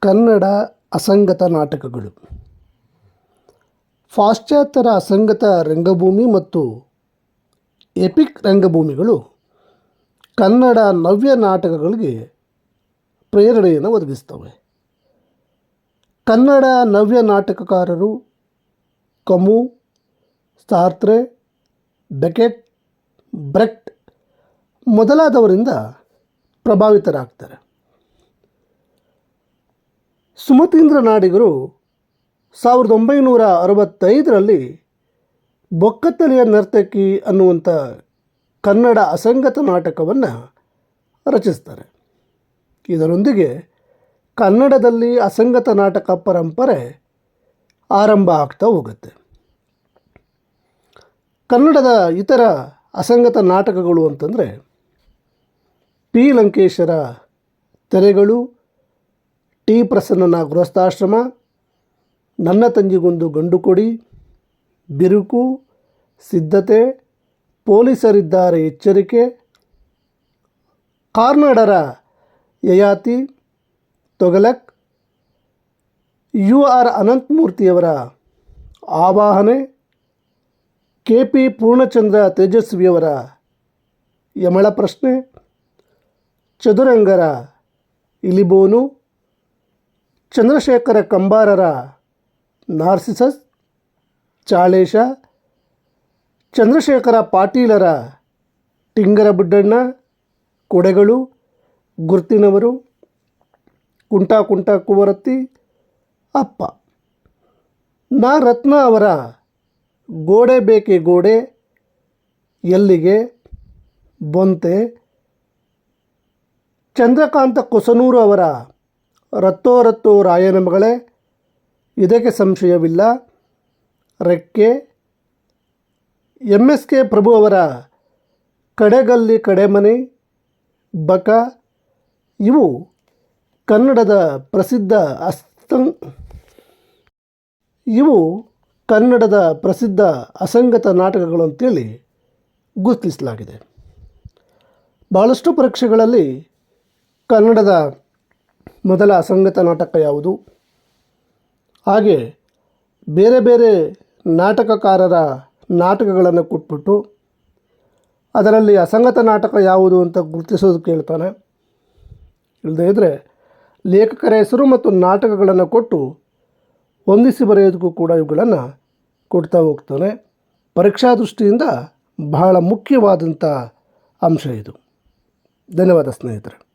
ಕನ್ನಡ ಅಸಂಗತ ನಾಟಕಗಳು. ಪಾಶ್ಚಾತ್ಯರ ಅಸಂಗತ ರಂಗಭೂಮಿ ಮತ್ತು ಎಪಿಕ್ ರಂಗಭೂಮಿಗಳು ಕನ್ನಡ ನವ್ಯ ನಾಟಕಗಳಿಗೆ ಪ್ರೇರಣೆಯನ್ನು ಒದಗಿಸ್ತವೆ. ಕನ್ನಡ ನವ್ಯ ನಾಟಕಕಾರರು ಕಮು, ಸಾರ್ತ್ರೆ, ಬೆಕೆಟ್, ಬ್ರೆಕ್ಟ್ ಮೊದಲಾದವರಿಂದ ಪ್ರಭಾವಿತರಾಗ್ತಾರೆ. ಸುಮತೀಂದ್ರ ನಾಡಿಗರು ಸಾವಿರದ ಒಂಬೈನೂರ ಅರವತ್ತೈದರಲ್ಲಿ ಬೊಕ್ಕತ್ತಲೆಯ ನರ್ತಕಿ ಅನ್ನುವಂಥ ಕನ್ನಡ ಅಸಂಗತ ನಾಟಕವನ್ನು ರಚಿಸ್ತಾರೆ. ಇದರೊಂದಿಗೆ ಕನ್ನಡದಲ್ಲಿ ಅಸಂಗತ ನಾಟಕ ಪರಂಪರೆ ಆರಂಭ ಆಗ್ತಾ ಹೋಗುತ್ತೆ. ಕನ್ನಡದ ಇತರ ಅಸಂಗತ ನಾಟಕಗಳು ಅಂತಂದರೆ ಪಿ ಲಂಕೇಶರ ತೆರೆಗಳು ಟಿ ಪ್ರಸನ್ನನ ಗೃಹಸ್ಥಾಶ್ರಮ. ನನ್ನ ತಂಗಿಗೊಂದು ಗಂಡು ಕೊಡಿ. ಬಿರುಕು, ಸಿದ್ಧತೆ, ಪೊಲೀಸರಿದ್ದಾರೆ, ಎಚ್ಚರಿಕೆ. ಕಾರ್ನಾಡರ ಯಯಾತಿ, ತೊಗಲಕ್. ಯು ಆರ್ ಅನಂತಮೂರ್ತಿಯವರ ಆವಾಹನೆ. ಕೆ ಪಿ ಪೂರ್ಣಚಂದ್ರ ತೇಜಸ್ವಿಯವರ ಯಮಳ ಪ್ರಶ್ನೆ. ಚದುರಂಗರ ಇಲಿಬೋನು. ಚಂದ್ರಶೇಖರ ಕಂಬಾರರ ನಾರ್ಸಿಸಸ್, ಚಾಳೇಶ, ಚಂದ್ರಶೇಖರ ಪಾಟೀಲರ ಟಿಂಗರ ಬುಡ್ಡಣ್ಣ ಕೊಡೆಗಳು, ಗುರ್ತಿನವರು ಕುಂಟ ಕುಂಟ ಕುವರತ್ತಿ, ಅಪ್ಪ. ನಾ ರತ್ನ ಅವರ ಗೋಡೆ ಬೇಕೆ ಗೋಡೆ, ಎಲ್ಲಿಗೆ, ಬೊಂತೆ. ಚಂದ್ರಕಾಂತ ಕೊಸನೂರು ಅವರ ರತ್ತೋ ರತ್ತೋ ರಾಯನ ಮಗಳೇ, ಇದಕ್ಕೆ ಸಂಶಯವಿಲ್ಲ. ರೆಕ್ಕೆ ಎಂ ಎಸ್ ಕೆ ಪ್ರಭು ಅವರ ಕಡೆಗಲ್ಲಿ ಕಡೆಮನೆ, ಬಕ, ಇವು ಕನ್ನಡದ ಪ್ರಸಿದ್ಧ ಅಸ್ತಂ, ಇವು ಕನ್ನಡದ ಪ್ರಸಿದ್ಧ ಅಸಂಗತ ನಾಟಕಗಳು ಅಂತೇಳಿ ಗುರುತಿಸಲಾಗಿದೆ. ಭಾಳಷ್ಟು ಪರೀಕ್ಷೆಗಳಲ್ಲಿ ಕನ್ನಡದ ಮೊದಲ ಅಸಂಗತ ನಾಟಕ ಯಾವುದು? ಹಾಗೆ ಬೇರೆ ಬೇರೆ ನಾಟಕಕಾರರ ನಾಟಕಗಳನ್ನು ಕೊಟ್ಬಿಟ್ಟು ಅದರಲ್ಲಿ ಅಸಂಗತ ನಾಟಕ ಯಾವುದು ಅಂತ ಗುರುತಿಸೋದು ಕೇಳ್ತಾನೆ. ಇಲ್ಲದೇ ಇದ್ದರೆ ಲೇಖಕರ ಹೆಸರು ಮತ್ತು ನಾಟಕಗಳನ್ನು ಕೊಟ್ಟು ಹೊಂದಿಸಿ ಬರೆಯೋದಕ್ಕೂ ಕೂಡ ಇವುಗಳನ್ನು ಕೊಡ್ತಾ ಹೋಗ್ತಾನೆ. ಪರೀಕ್ಷಾ ದೃಷ್ಟಿಯಿಂದ ಬಹಳ ಮುಖ್ಯವಾದಂಥ ಅಂಶ ಇದು. ಧನ್ಯವಾದ ಸ್ನೇಹಿತರೆ.